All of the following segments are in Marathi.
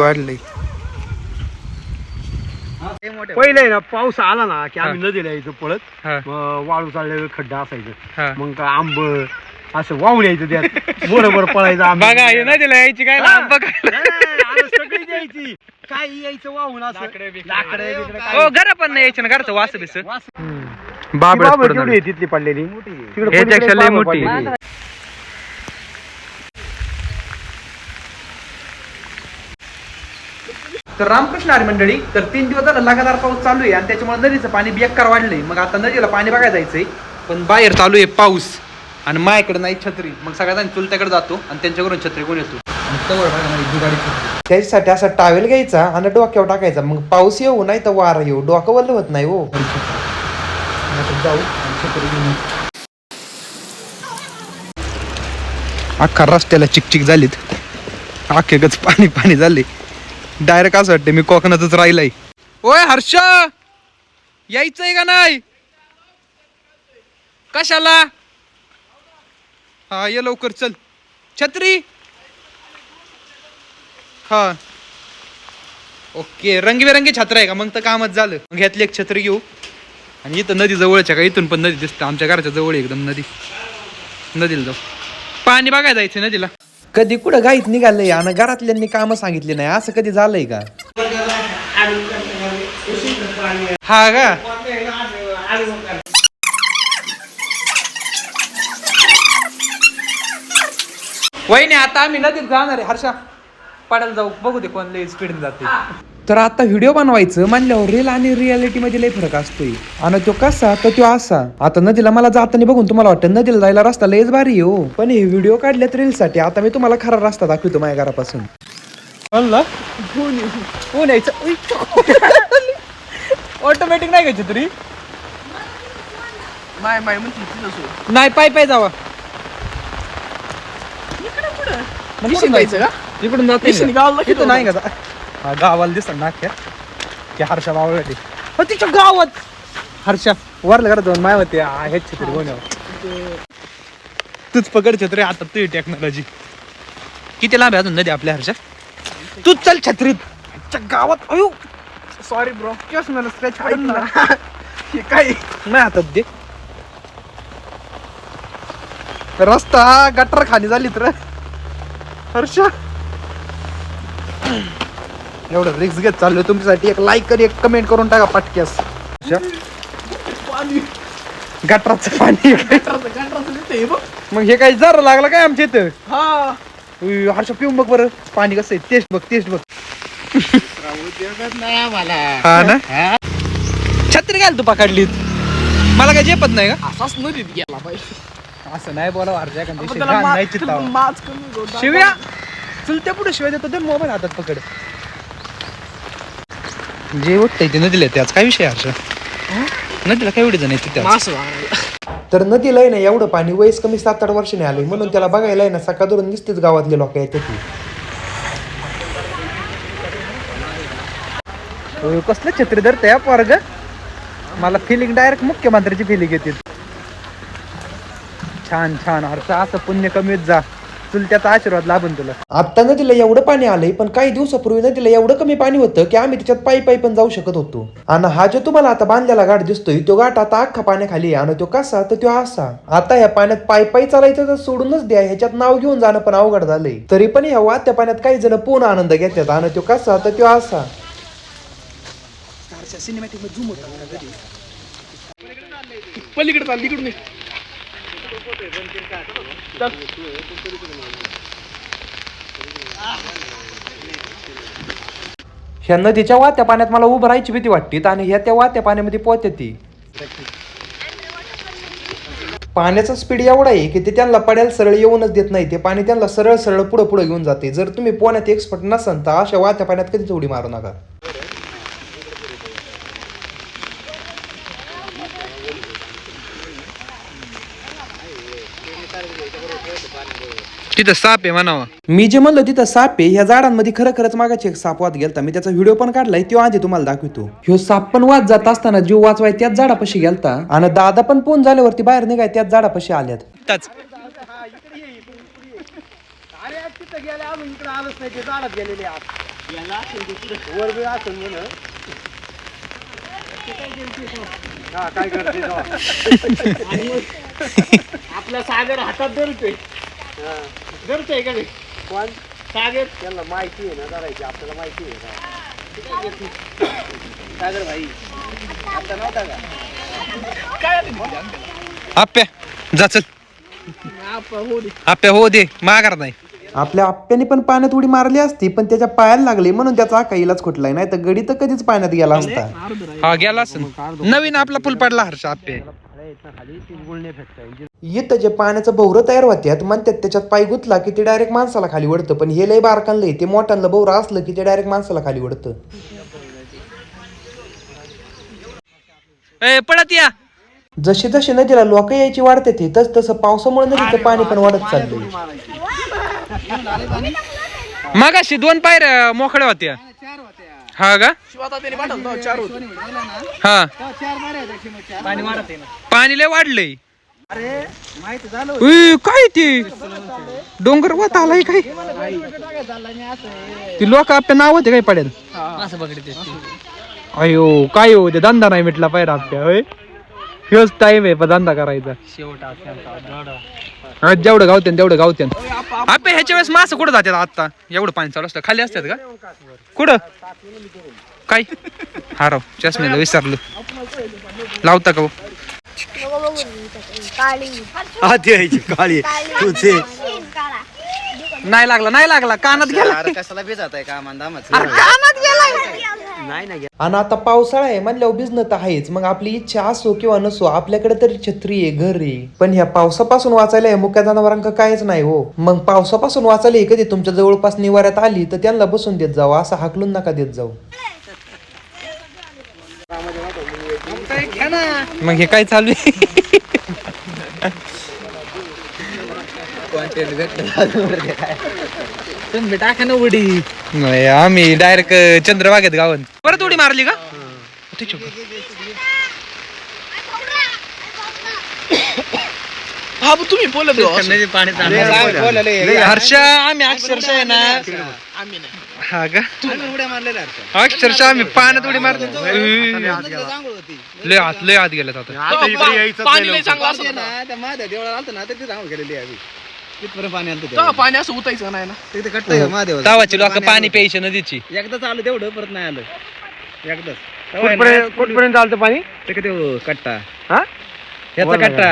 वाढलंय. पहिले ना पाऊस आला ना की आम्ही नदीला यायचो पळत. मग वाळू चाललेलं खड्डा असायचं. मग काय आंब असं वाहून यायचं त्यात. बरोबर पळायचं आंबा बघा हे ना दिला यायची काय. आंबा खायला. सगळी द्यायची काय यायचं वाहून असं. लाकडं बिकडं. काय. हो घर पण नाही यायचं ना घरचं वास बिस वास. बाबळ बाबळ केवढी आहे तिथली पडलेली. तिकडे याच्यापेक्षा लय बाबळ मोठी. पडलेली. तर रामकृष्ण आरी मंडळी तर तीन दिवस झालं लगातार पाऊस चालू आहे आणि त्याच्यामुळे नदीचं पाणी बेकार वाढलंय. मग आता नदीला पाणी बघायला जायचंय. पण बाहेर चालू आहे पाऊस आणि माझ्याकडे नाही छत्री. मग सगळ्यात चुलत्याकडे जातो आणि त्यांच्याकडून छत्री कोण येतो. त्याच्यासाठी असा टावेल घ्यायचा आणि डोक्यावर टाकायचा. मग पाऊस येऊ नाही तर वारा येऊ. डोकं वल्ल होत नाही हो. जाऊ आणि अख्खा रस्त्याला चिकचिक झालीत. अख्खेकच पाणी पाणी झाले. डायरेक्ट असं वाटतं मी कोकणातच राहिलाय. ओय हर्ष! यायचंय का नाही? कशाला? हा ये लवकर चल. छत्री? हा. ओके रंगीबेरंगी छत्र आहे का? मग तर कामच झालं. मग ह्यातली एक छत्री घेऊ. आणि इथं नदी जवळच्या का? इथून पण नदी दिसतं. आमच्या घराच्या जवळ एकदम नदी. नदीला जाऊ. पाणी बघायला जायचं नदीला. कधी कुठं गाईत निघालंय आणि घरातल्यांनी कामं सांगितली नाही. असं कधी झालंय का? हा का? वहिनी आता आम्ही नदीत जाणार आहे. हर्षा पाडायला जाऊ. बघू दे कोण लई स्पीड जाते. तर आता व्हिडिओ बनवायचं म्हणल्यावर रिअल आणि रियालिटी मध्ये लय फरक असतोय. आणि तो कसा? तर तो असा. आता नदीला मला जाताना बघून तुम्हाला वाटतं नदीला जायला रस्ता लयच भारी हो. पण हे व्हिडिओ काढलेत रील साठी. आता मी तुम्हाला खरा रस्ता दाखवतो माझ्या घरापासून. ऑटोमॅटिक नाही घ्यायची तरी? नाही पाय पाय जावा. कुठून जायचं? इकडून जाते नाही का? हा, गावाला दिसत ना त्या त्या हर्षा बावळ हो तिच्या गावात. हर्षा वरला करा जाऊन माय होते. हेच छत्री कोण तूच पकड छत्री आता तुझी टेक्नॉलॉजी किती लांब आहे अजून नदी आपल्या हर्षा? तू चल छत्रीत. गावात अयो. सॉरी ब्रो केस मला स्क्रॅच पडलं. ना. हे काय? नाही हातात दे. रस्ता गटर खाली झाली तर हर्षा. एवढं रिक्स घेत चाललोय. तुमच्यासाठी एक लाईक करी एक कमेंट करून टाका पटक्यास. गटराचं पाणी. मग हे काय जरा लागलं काय आमच्या इथं? हर्षा पिऊन बघ बरं. पाणी कसं आहे? टेस्ट बघ टेस्ट बघ. हा ना? छत्री घाल तू पकडलीत. मला काय झेपत नाही का? असाच नदीत गेला पाहिजे. असं नाही बोला टाका. शिव्या? चुलत्या पुढे शिव्या देतो ते मोबाईल हातात पकड. जे उठतंय ते नदीला त्याच काय विषय आहे हर्ष नदीला काय एवढे जण येते मास वागायला. तर नदीला आहे ना एवढं पाणी वयस कमी सात आठ वर्षाने आले म्हणून त्याला बघायला आहे ना सकाळ धरून दिसतेच गावातले लोक येतात ती. कसलं छत्री धरतंय पोरग? मला फिलिंग डायरेक्ट मुख्यमंत्र्याची फिलिंग येते. छान छान हर्ष असं पुण्य कमीत जा. चुलत्याचा आशीर्वाद लाभून तुला. आता नदीला एवढं पाणी आलंय पण काही दिवसापूर्वी नदीला एवढं कमी पाणी होतं की आम्ही त्याच्यात पायी पायी पण जाऊ शकत होतो. आणि हा जो तुम्हाला आता बांधलेला घाट दिसतोय तो घाट आता अख्खा पाण्याखाली आहे. आणि तो कसा तर तो असा. आता ह्या पाण्यात पायी पायी चालायचं तर सोडूनच द्या ह्याच्यात नाव घेऊन जाणं पण अवघड झालंय. तरी पण ह्या वाहत्या पाण्यात काही जण पूर्ण आनंद घेतात. आणि तो कसा तर तो असा. पलीकडे चाल तिकडून ये. ह्या नदीच्या वाहत्या पाण्यात मला उभं राहायची भीती वाटते आणि ह्या त्या वाहत्या पाण्यामध्ये पोहते ती. पाण्याचा स्पीड एवढा आहे की ते त्यांना पड्याला सरळ येऊनच देत नाही ते पाणी त्यांना सरळ सरळ पुढं पुढं घेऊन जाते. जर तुम्ही पोहण्यात एक्सपर्ट नसाल तर अशा वाहत्या पाण्यात कधीच उडी मारू नका. तिथं साप आहे म्हणावा. मी जे म्हणलं तिथं साप आहे ह्या झाडांमध्ये खरं खरंच मागाची एक साप वाद गेलता. मी त्याचा व्हिडिओ पण काढलाय तो आधी तुम्हाला दाखवतो. ह्यो साप पण वाद जात असताना जीव वाचवाय त्याच झाडापाशी गेलता. आणि दादा पण पोन झाल्यावरती बाहेर निघाय त्याच झाडापाशी आल्यात. त्याच अरे तिथं गेले अजून इकडे आलंच नाही ते झाडात गेलेले आत वर बी असेल म्हण हा काय करते तेव्हा? आपला सागर हातात धरतोय. हा. धरतोय का ते? कोण? सागर. त्यांना माहिती आहे ना करायची आपल्याला माहिती आहे ना. सागर भाई आता नव्हता का? आप्या जा चल. आपण हो दे. आप्या हो दे माघार नाही. आपल्या आप्याने पण पाण्यात उडी मारली असती पण त्याच्या पायाला लागली म्हणून त्याचा आका इलाच खुटलाय नाही तर गडी तर कधीच पाण्यात गेला असता. हा गेला असेल. नवीन आपला पूल पडला हर्ष फेकता इथं जे पाण्याचं भोवरं तयार होत्यात म्हणतात त्याच्यात पाय गुतला की ते डायरेक्ट माणसाला खाली वडतं पण हे लय बारकांलंय ते मोठ्यांना भोवरं असलं की ते डायरेक्ट माणसाला खाली वडतं ए पडत या. जशी जशी नदीला लोक यायची वाढते ते तस तसं पावसामुळे नदीचं पाणी पण वाढत चाललंय. मागाशी दोन पायऱ्या मोकळ्या होत्या. हा का? हा. पाणी लय वाढलंय. अरे माहिती झालं उई, काय ते? डोंगर वत आलाय काय? ती लोक आपल्या नाव होते काय पडेल? असं बघते अयो काय हो ते? धंदा नाही मिटला पाहिजे आपल्या होय? ह्योच टाइम आहे पण धंदा करायचा. शेवट हा, जेवढं गावत्यान तेवढं गावत्यान आपे ह्याच्या वेळेस मासं कुठं जातात आता? एवढं पाणी चालू असतं. खाली असतात का? कुठं? काय? हा राव चष्म्याला विसरलो. लावता का हो? काळी आधी यायची काळी. तुझे. नाही लागला नाही लागला. कानात गेला. कशाला बेजात आहे? का मंदामच नाही. ना आणि आता पावसाळा आहे म्हणल्यावर भिजणं तर आहेच. मग आपली इच्छा असो किंवा नसो आपल्याकडे तरी छत्री आहे घर आहे. पण ह्या पावसापासून वाचायला या मुक्या जनावरांका कायच नाही हो. मग पावसापासून वाचायला कधी तुमच्या जवळपास निवाऱ्यात आली तर त्यांना बसून देत जाऊ असं हाकलून नका देत जाऊ. मग हे काय चालू आहे? तुम्ही टाका ना उडी. नाही आम्ही डायरेक्ट चंद्रबागेत गावन परत उडी मारली का? ठीक आहे. हा पण तुम्ही बोलत हो असं. पाणी हर्ष आम्ही अक्षरशः आहे ना. आम्ही नाही. हा का? उड्या मारलेल्या अक्षरशः आम्ही पाण्यात उडी मारतो. लय आत लय आत. गेल्यात आता तेव्हा पाणी नाही चांगलं असत ना त्या माझ्या देवळाला आलतं ना तिथपर्यंत पाणी आलं तेव्हा पाणी असं उतायचं नाही ना. तिथे कट्ट आहे महादेव तावाची लोक पाणी प्यायचे नदीची एकदाच आलं तेवढं परत नाही आलं. एकदाच. कुठपर्यंत आलं पाणी? ते किती कट्टा. हा? ह्याचा कट्टा.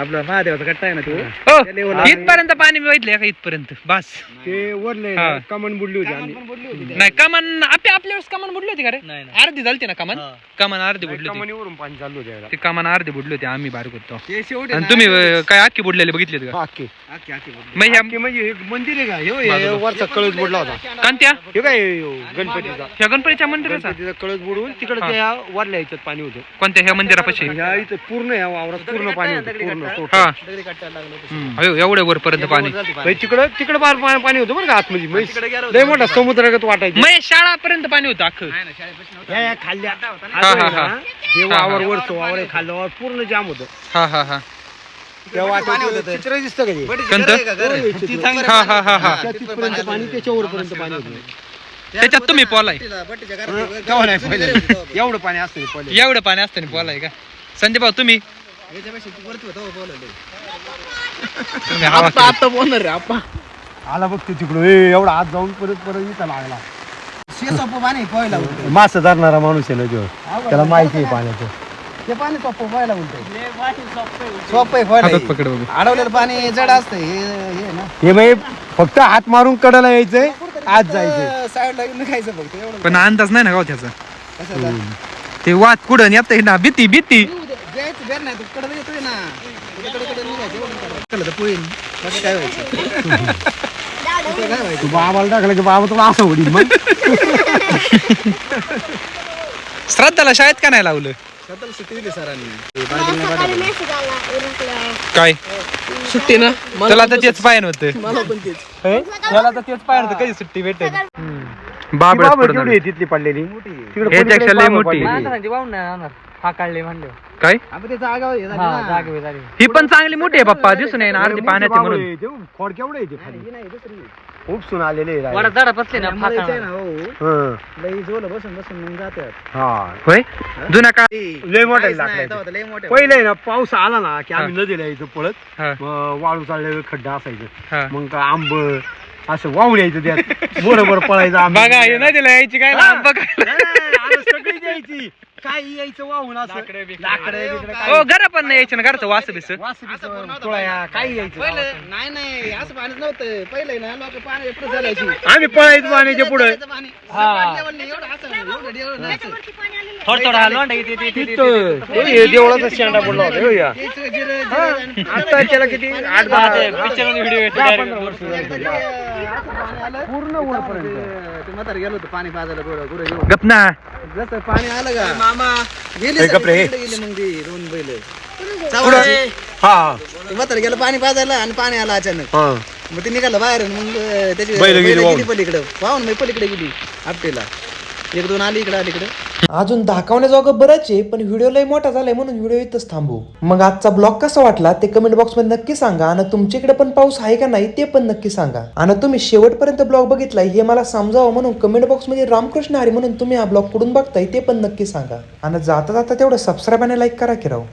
आपला महादेवाचा कट्टा आहे ना तो. हो. इथपर्यंत पाणी बघितलंय का इथपर्यंत? बस. ते वरले हा. कमन बुडली होती नाही कमान आपल्या आपल्या वेळेस कमान बुडली होती का रे? नाही, अर्धी झालती ना कमान? कमान अर्धी बुडली होती. कमनीवरून पाणी चालू होते ती कमान अर्धी बुडली होती आम्ही बारीक होतो. ते शेवटी आणि तुम्ही अं, काय अख्खी बुडलेली बघितली का? आखे. आखे आखे मग ह्या म्हणजे हे मंदिर आहे का? हे- वरचा कळस बुडला होता. कांत्या हे काय हे गणपतीचा. ह्या गणपतीच्या मंदिराचा? गणपतीचा कळस बुडवून तिकडे हा. त्या वरल्या ह्याच्यात पाणी होतं. कोणत्या? ह्या मंदिरापाशी? ह्या इथं पूर्ण ह्या वावरात पूर्ण पाणी होतं पूर्ण total. हा. अयो एवढ्या वरपर्यंत पाणी. म्हणजे तिकडं तिकडं बार पा- पाणी होतं बरं का आतमध्ये. म्हणजे लय मोठा समुद्रागत वाटायचं. मग शाळापर्यंत पाणी होतं अख्खं. ह्या- ह्या खाल्ल्या. हा, हा, हा. हे हा, हा. वावर वरचं वावर आहे, खाल्लं वावर पूर्ण जाम होतं. हा हा हा. त्या वाटेत चित्र दिसतं का ते? कोणतं? चित्र. हा हा हा हा. त्या तिथपर्यंत पाणी त्याच्यावर पर्यंत पाणी होतं. त्याच्यात तुम्ही पोलाय. तेव्हा नाही पहिले एवढं पाणी असतं पहिले एवढं पाणी असतं ना पोलाय का? संजय भाऊ तुम्ही? आता आता बोलणार रे आपा आला बघ ते तिकडं. ए एवढा हात जाऊन परत परत इथं लागला. मासा धरणारा माणूस आहे ना तो. त्याला माहिती आहे पाण्याचं. ते पाणी सोपं व्हायला म्हणतंय सोपं आहे अडवलेलं पाणी जड असतं हे हे ना. हे फक्त हात मारून कडाला यायचंय आज जायचंय. साईडला निघायचं फक्त एवढं. पण अंदाज नाही ना गाव त्याचा? कसं ते वाद कुठं येत ना भीती भीती. द्यायचं बेर नाही तू कडे येतोय ना. कडे कडे निघायचं एवढं कळलं तर पोळी बाकी काय व्हायचं? तू बाबाला टाकलं की बाबा तुला असं होईल मग. श्राद्धाला शाळेत का नाही लावलं? स्वतःला सुट्टी दिली सरांनी. सकाळी मेसेज आला उरकलं काय? सुट्टी ना? मला त्याला तर तेच पाहिजे होतं. मला पण तेच. त्याला तर तेच पाहिजे होतं. कधी सुट्टी भेटेल? बाबळ केवढी. आहे तिथली पडलेली. तिकडे याच्यापेक्षा पलीकडे लय बाबळ मोठी. पडलेली. हा काढले म्हणले. काय? आपण ते जागा हे झाली ना. ही पण चांगली मोठी आहे पप्पा दिसून येईन अर्धी पाण्याची म्हणून. खोड केवढं येते खाली. ही नाही, दुसरी. उपसून आलेले आहे त्यामुळे इथे आहे ना, हो, हं. लई जोलं बसून बसून मग जातात. हा. होय? जुना काळ लय मोठा काहीच लाकडं नाही, आहे तेव्हा तर लई मोठे. पहिले ना पाऊस आला ना की आम्ही नदीला यायचो पळत. हा. मग वाळू चाललेलं खड्डा असायचं. हा. मग का आंब असं वाहून यायचं त्यात. बरोबर पळायचं आंबे. बघा हे नदीला यायची काय हा, सगळी काही यायचं वाहून असं लाकडं बिकडं. लाकडं बिकडं हो. घर पण नाही यायचं ना घरचं वास बिस वास बिस, तुळया, काही यायचं पहिलं नाही नाही असं पाणी नव्हतं पहिलं ना लोक पाणी आम्ही पळायचो पाण्याच्या पुढे पाणी एवढं असं एवढं. थोडं थोडं देवळाचा शेंडा पडला होता हो या. यायचं जिरं- जिरं आणि आता त्याला किती आठ दहा पिक्चरमध्ये व्हिडिओ दहा पंधरा वर्ष झाली. एकदा ते, असं पाणी आलं, पूर्ण वरपर्यंत. ते- ते म्हातारं गेलो होतो पाणी पाजायला घेऊन गपना जसं पाणी आलं का मामा गेली कपडे, हे. गेली मग ती दोन बैल. हा. म्हातारं गेलं पाणी पाजायला आणि पाणी आलं अचानक. हा. मग ते निघालं बाहेर आणि मग अं, त्याची बैलं गेली गेली वाहून. पलीकडं. वाहून मग पलीकडे गेली आपटेला. एक दोन आली इकडं आली इकडं. अजून दाखवण्याजोगं बरंच आहे पण व्हिडिओ लय मोठा झालाय म्हणून व्हिडिओ इथंच थांबू. मग आजचा ब्लॉग कसा वाटला ते कमेंट बॉक्समध्ये नक्की सांगा आणि तुमच्याकडे पण पाऊस आहे का नाही ते पण नक्की सांगा. आणि तुम्ही शेवटपर्यंत ब्लॉग बघितलाय हे मला समजावं म्हणून कमेंट बॉक्समध्ये रामकृष्ण हरी म्हणून तुम्ही हा ब्लॉग कुठून बघताय ते पण नक्की सांगा. आणि जाता जाता तेवढं सबस्क्राईब आणि लाईक करा की राव.